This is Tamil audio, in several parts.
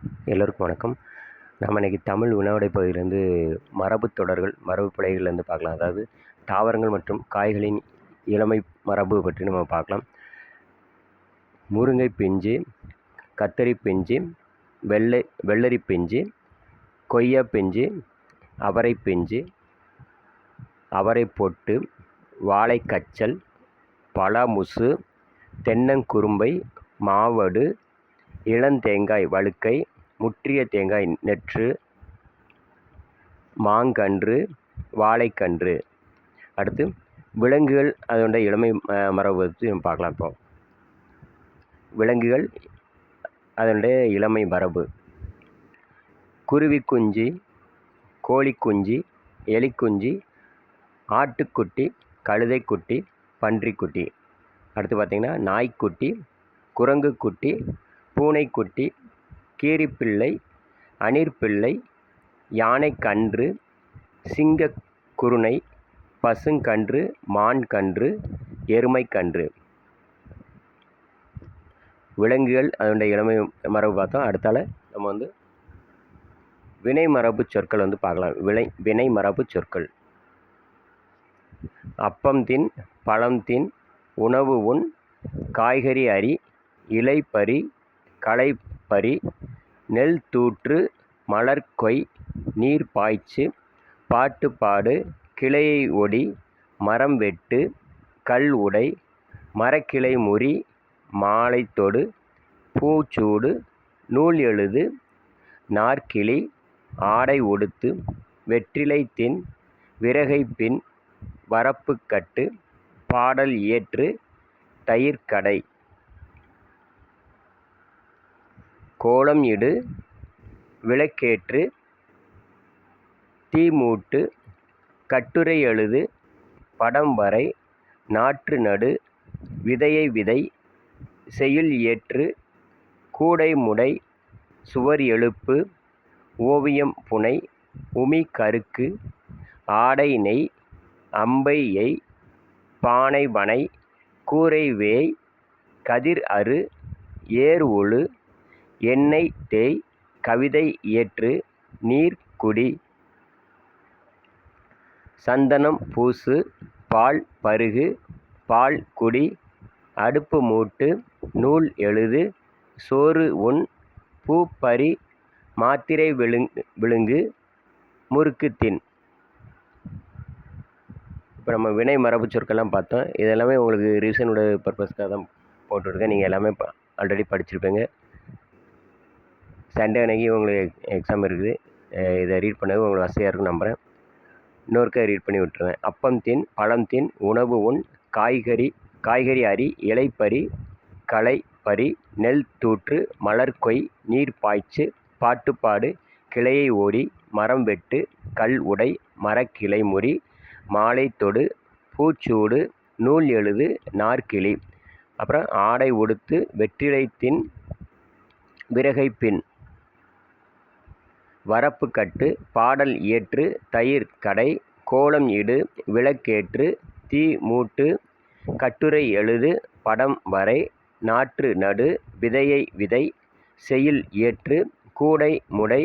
எல்லோருக்கும் வணக்கம். நம்ம இன்றைக்கி தமிழ் உணவடை பகுதியிலேருந்து மரபு தொடர்கள் மரபு பிழைகள்லேருந்து பார்க்கலாம். அதாவது தாவரங்கள் மற்றும் காய்களின் இளமை மரபு பற்றி நம்ம பார்க்கலாம். முருங்கை பிஞ்சு கத்தரி பிஞ்சு வெள்ளை வெள்ளரி பிஞ்சு கொய்யா பிஞ்சு அவரை பிஞ்சு அவரை பொட்டு வாழைக்கச்சல் பலாமுசு தென்னங்குரும்பை மாவடு இளந்தேங்காய் வழுக்கை முற்றிய தேங்காய் நெற்று மாங்கன்று வாழைக்கன்று. அடுத்து விலங்குகள் அதோட இளமை மரபு பற்றி நம்ம பார்க்கலாம் இப்போ. விலங்குகள் அதனுடைய இளமை மரபு. குருவி குஞ்சு கோழிக்குஞ்சு எலிக்குஞ்சு ஆட்டுக்குட்டி கழுதைக்குட்டி பன்றிக்குட்டி. அடுத்து பார்த்திங்கன்னா நாய்க்குட்டி குரங்குக்குட்டி பூனைக்குட்டி கீரிப்பிள்ளை அணிற்பிள்ளை யானைக்கன்று சிங்கக்குருணை பசுங்கன்று மான்கன்று எருமைக்கன்று. விலங்குகள் அதனுடைய இளமை மரபு பார்த்தோம் அடுத்தால நம்ம வந்து வினை மரபு சொற்கள் வந்து பார்க்கலாம். வினை வினை மரபு சொற்கள். அப்பம் தின் பழம் தின் உணவு உண் காய்கறி அரி இலை பறி களைப்பறி நெல் தூற்று மலர் கொய் நீர் பாய்ச்சு பாட்டு பாடு கிளையை ஒடி மரம் வெட்டு கல் உடை மரக்கிளை முறி மாலை தொடு பூச்சூடு நூல் எழுது நாற்கிளி ஆடை உடுத்து வெற்றிலை தின் விறகை பின் வரப்பு கட்டு பாடல் இயற்று தயிர்க்கடை. கோலம் இடு விளக்கேற்று தீ மூட்டு கட்டுரை எழுது படம் வரை நாற்று நடு விதையை விதை செய்யுள் இயற்று கூடை முடை சுவர் எழுப்பு ஓவியம் புனை உமி கருக்கு ஆடை நெய் அம்பை எய் பானை வனை கூரை வேய் கதிர் அறு ஏர் ஒழு எண்ணெய் தேய் கவிதை இயற்று நீர் குடி சந்தனம் பூசு பால் பருகு பால் குடி அடுப்பு மூட்டு நூல் எழுது சோறு உண் பூ பறி மாத்திரை விழுங் விழுங்கு முறுக்கு தின். இப்போ நம்ம வினை மரபு சொற்கள்லாம் பார்த்தோம். இதெல்லாமே உங்களுக்கு ரிவிஷனோட பர்பஸ்க்காக தான் போட்டுருக்கேன். நீங்கள் எல்லாமே ஆல்ரெடி படிச்சிருப்பீங்க. சண்டே அன்றைக்கி உங்களுக்கு எக்ஸாம் இருக்குது. இதை ரீட் பண்ணது உங்களுக்கு வசதியாக இருக்கும் நம்புகிறேன் இன்னொருக்கா ரீட் பண்ணி விட்டுருவேன். அப்பம் தின் பழம் தின் உணவு உண் காய்கறி காய்கறி அரி இலைப்பறி களை பறி நெல் தூற்று மலர் கொய் நீர் பாய்ச்சு பாட்டுப்பாடு கிளையை ஓடி மரம் வெட்டு கல் உடை மரக்கிளை முறி மாலை தொடு பூச்சூடு நூல் எழுது நாற்கிளி. அப்புறம் ஆடை உடுத்து வெற்றிலை தின் விறகை பின். வரப்பு கட்டு பாடல் இயற்று தயிர் கடை கோலம் இடு விளக்கேற்று தீ மூட்டு கட்டுரை எழுது படம் வரை நாற்று நடு விதையை விதை செயில் இயற்று கூடை முடை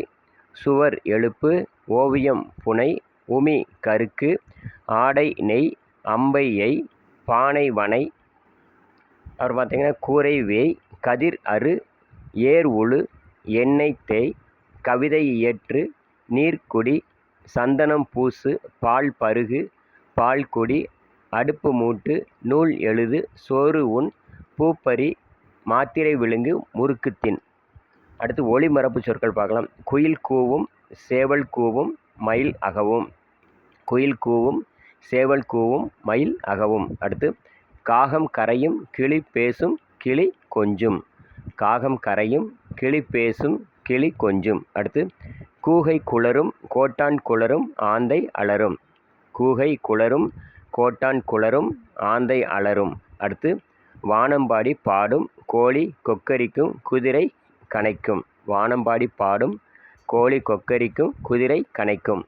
சுவர் எழுப்பு ஓவியம் புனை உமி கருக்கு ஆடை நெய் அம்பை எய் பானை வனை அப்புறம் பார்த்திங்கன்னா கூரை வேய் கதிர் அறு ஏர் உழு எண்ணெய் தேய் கவிதை இயற்று நீர்க்குடி சந்தனம் பூசு பால் பருகு பால் குடி அடுப்பு மூட்டு நூல் எழுது சோறு உண் பூப்பறி மாத்திரை விழுங்கு முறுக்கு தின். அடுத்து ஒளி மரபு சொற்கள் பார்க்கலாம். குயில் கூவும் சேவல் கூவும் மயில் அகவும். குயில் கூவும் சேவல் கூவும் மயில் அகவும். அடுத்து காகம் கரையும் கிளி பேசும் கிளி கொஞ்சும். காகம் கரையும் கிளி பேசும் கிளி கொஞ்சும். அடுத்து கூகை குளரும் கோட்டான் குளரும் ஆந்தை அலரும். கூகை குளரும் கோட்டான் குளரும் ஆந்தை அலரும். அடுத்து வானம்பாடி பாடும் கோழி கொக்கரிக்கும் குதிரை கனைக்கும் வானம்பாடி பாடும் கோழி கொக்கரிக்கும் குதிரை கனைக்கும்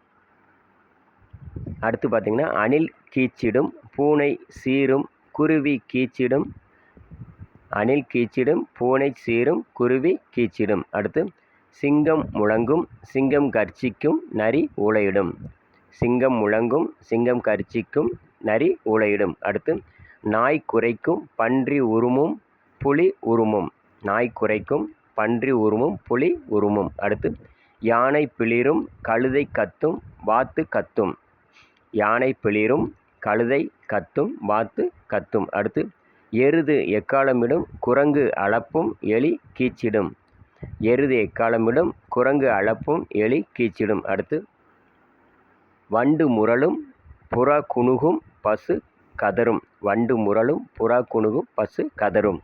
அடுத்து பார்த்திங்கன்னா அணில் கீச்சிடும் பூனை சீரும் குருவி கீச்சிடும். அணில் கீச்சிடும் பூனை சீரும் குருவி கீச்சிடும். அடுத்து சிங்கம் முழங்கும் சிங்கம் கர்ச்சிக்கும் நரி ஊளையிடும். சிங்கம் முழங்கும் சிங்கம் கர்ச்சிக்கும் நரி ஊளையிடும். அடுத்து நாய் குறைக்கும் பன்றி உருமும் புலி உருமும். நாய் குறைக்கும் பன்றி உருமும் புலி உருமும். அடுத்து யானை பிளிரும் கழுதை கத்தும் வாத்து கத்தும். யானை பிளிரும் கழுதை கத்தும் வாத்து கத்தும். அடுத்து எருது எக்காலமிடும் குரங்கு அளப்பும் எலி கீச்சிடும். எருது எக்காலமிடும் குரங்கு அளப்பும் எலி கீச்சிடும். அடுத்து வண்டு முரளும் புறா குணுகும் பசு கதரும். வண்டு முரளும் புறா குணுகும் பசு கதரும்.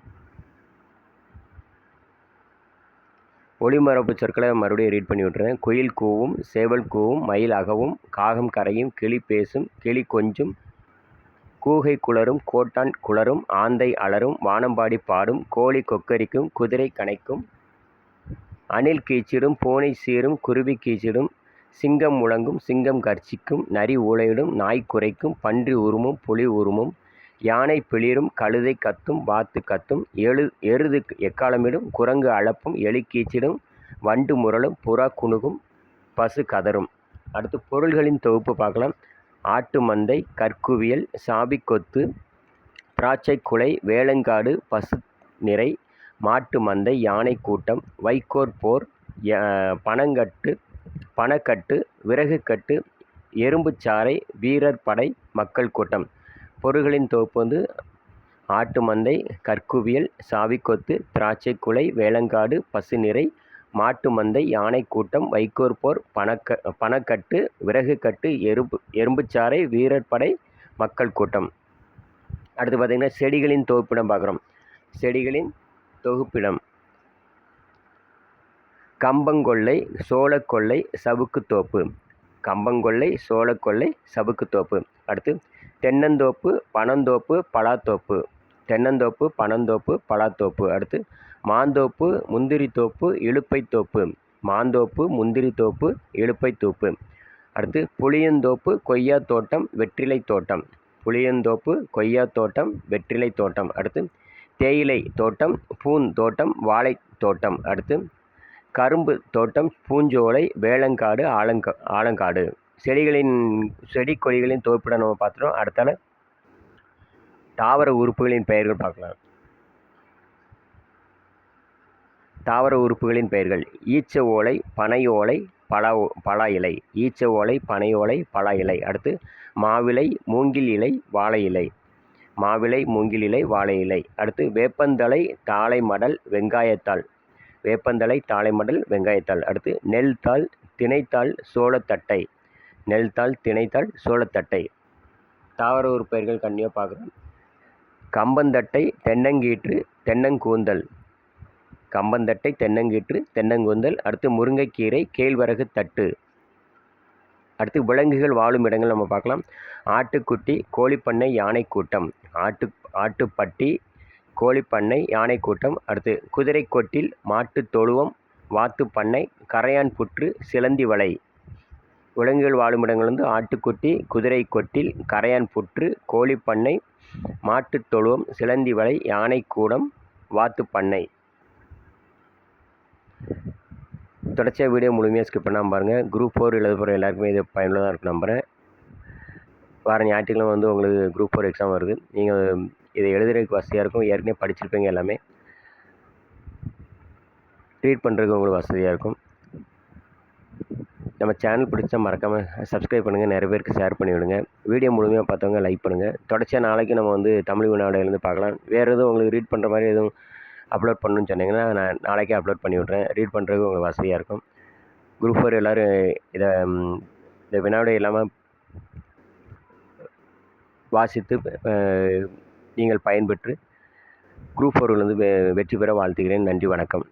ஒளிமரப்பு சொற்களை மறுபடியும் ரீட் பண்ணி விட்டுறேன். குயில் கூவும் சேவல் கூவும் மயில் அகவும் காகம் கரையும் கிளி பேசும் கிளி கொஞ்சும் கூகை குளரும் கோட்டான் குளரும் ஆந்தை அலரும் வானம்பாடி பாடும் கோழி கொக்கரிக்கும் குதிரை கனைக்கும் அணில் கீச்சிடும் பூனை சீரும் குருவி கீச்சிடும் சிங்கம் முழங்கும் சிங்கம் கர்ச்சிக்கும் நரி ஊளையிடும் நாய் குரைக்கும் பன்றி உருமும் புலி உருமும் யானை பிளிரும் கழுதை கத்தும் வாத்து கத்தும் எழு எருது எக்காலமிடும் குரங்கு அளப்பும் எலி கீச்சிடும் வண்டு முரளும் புறா குணுகும் பசு கதரும் அடுத்து பொருள்களின் தொகுப்பு பார்க்கலாம். ஆட்டு மந்தை கற்குவியல் சாபிக்கொத்து திராட்சை குலை வேளங்காடு பசு நிறை மாட்டு மந்தை யானை கூட்டம் வைக்கோற் போர் பனங்கட்டு பனக்கட்டு விறகுக்கட்டு எறும்புச்சாறை வீரர் படை மக்கள் கூட்டம். பொருள்களின் தொகுப்பு வந்து ஆட்டு மந்தை கற்குவியல் சாவிக்கொத்து திராட்சை குலை வேளங்காடு பசுநிறை மாட்டு மந்தை யானை கூட்டம் வைக்கோற் போர் பணக்க பணக்கட்டு விறகுக்கட்டு எறும்பு எறும்புச்சாறை வீரர் படை மக்கள் கூட்டம். அடுத்து பார்த்திங்கன்னா செடிகளின் தொகுப்பிடம் பார்க்குறோம். செடிகளின் தொகுப்பிடம். கம்பங்கொல்லை சோளக்கொல்லை சவுக்குத்தோப்பு கம்பங்கொல்லை சோளக்கொல்லை சவுக்குத்தோப்பு அடுத்து தென்னந்தோப்பு பனந்தோப்பு பலாத்தோப்பு. தென்னந்தோப்பு பனந்தோப்பு பலாத்தோப்பு. அடுத்து மாந்தோப்பு முந்திரித்தோப்பு இலுப்பைத்தோப்பு மாந்தோப்பு முந்திரித்தோப்பு இலுப்பைத்தோப்பு அடுத்து புளியந்தோப்பு கொய்யா தோட்டம் வெற்றிலை தோட்டம் புளியந்தோப்பு கொய்யா தோட்டம் வெற்றிலை தோட்டம் அடுத்து தேயிலை தோட்டம் பூந்தோட்டம் வாழை தோட்டம். அடுத்து கரும்பு தோட்டம் பூஞ்சோலை வேளங்காடு ஆலங்கா ஆலங்காடு. செடிகளின் செடி கொடிகளின் தொகுப்பிடம் நம்ம பார்த்துட்டோம். அடுத்தால தாவர உறுப்புகளின் பெயர்கள் பார்க்கலாம். தாவர உறுப்புகளின் பெயர்கள் ஈச்ச ஓலை பனை ஓலை பல பலா இலை. ஈச்ச ஓலை பனை ஓலை பலா இலை. அடுத்து மாவிலை மூங்கில் இலை வாழை இலை. மாவிலை மூங்கில் இலை வாழை இலை அடுத்து வேப்பந்தலை தாளை மடல் வெங்காயத்தாள். வேப்பந்தலை தாளை மடல் வெங்காயத்தாள். அடுத்து நெல் தாள் திணைத்தாள் சோளத்தட்டை. நெல் தாள் திணைத்தாள் சோளத்தட்டை. தாவர உறுப்பெயர்கள் கண்ணியாக பார்க்குறோம் கம்பந்தட்டை தென்னங்கீற்று தென்னங்கூந்தல். கம்பந்தட்டை தென்னங்கீற்று தென்னங்கூந்தல். அடுத்து முருங்கைக்கீரை கேழ்வரகு தட்டு. அடுத்து விலங்குகள் வாழும் இடங்கள் நம்ம பார்க்கலாம். ஆட்டுக்குட்டி கோழிப்பண்ணை யானை கூட்டம் ஆட்டு ஆட்டுப்பட்டி கோழிப்பண்ணை யானை கூட்டம் அடுத்து குதிரை கொட்டில் மாட்டு தொழுவம் வாத்து பண்ணை கரையான் புற்று சிலந்தி வலை. விலங்குகள் வாழும் இடங்கள் வந்து ஆட்டுக்குட்டி குதிரை கொட்டில் கரையான் புற்று கோழிப்பண்ணை மாட்டுத் தொழுவம் சிலந்தி வலை யானை கூடம் வாத்து பண்ணை தொடர்ச்சியாக வீடியோ முழுமையாக ஸ்கிப் பண்ணாமல் பாருங்கள் குரூப் ஃபோர் எழுத போகிற எல்லாருக்குமே இது பயனுள்ளதாக இருக்கும் நம்புகிறேன் வார ஞாயிற்றுக்கிழமை வந்து உங்களுக்கு குரூப் ஃபோர் எக்ஸாம் வருது. நீங்கள் இதை எழுதுறதுக்கு வசதியாக இருக்கும். ஏற்கனவே படிச்சிருப்பீங்க எல்லாமே. ரீட் பண்ணுறதுக்கு உங்களுக்கு வசதியாக இருக்கும். நம்ம சேனல் பிடிச்சா மறக்காமல் சப்ஸ்கிரைப் பண்ணுங்கள் நிறைய பேருக்கு ஷேர் பண்ணி விடுங்க. வீடியோ முழுமையாக பார்த்தவங்க லைக் பண்ணுங்கள் தொடர்ச்சியாக நாளைக்கு நம்ம வந்து தமிழ் வினாடையிலேருந்து பார்க்கலாம். வேறு எதுவும் உங்களுக்கு ரீட் பண்ணுற மாதிரி எதுவும் அப்லோட் பண்ணணும்னு சொன்னீங்கன்னா நான் நாளைக்கே அப்லோட் பண்ணி விட்றேன். ரீட் பண்ணுறதுக்கு உங்களுக்கு வசதியாக இருக்கும். குரூப் ஃபோர் எல்லோரும் இதை இந்த வினாவிடை இல்லாமல் வாசித்து நீங்கள் பயன்பெற்று குரூப் ஃபோர்லேருந்து வெ வெற்றி பெற வாழ்த்துகிறேன். நன்றி வணக்கம்.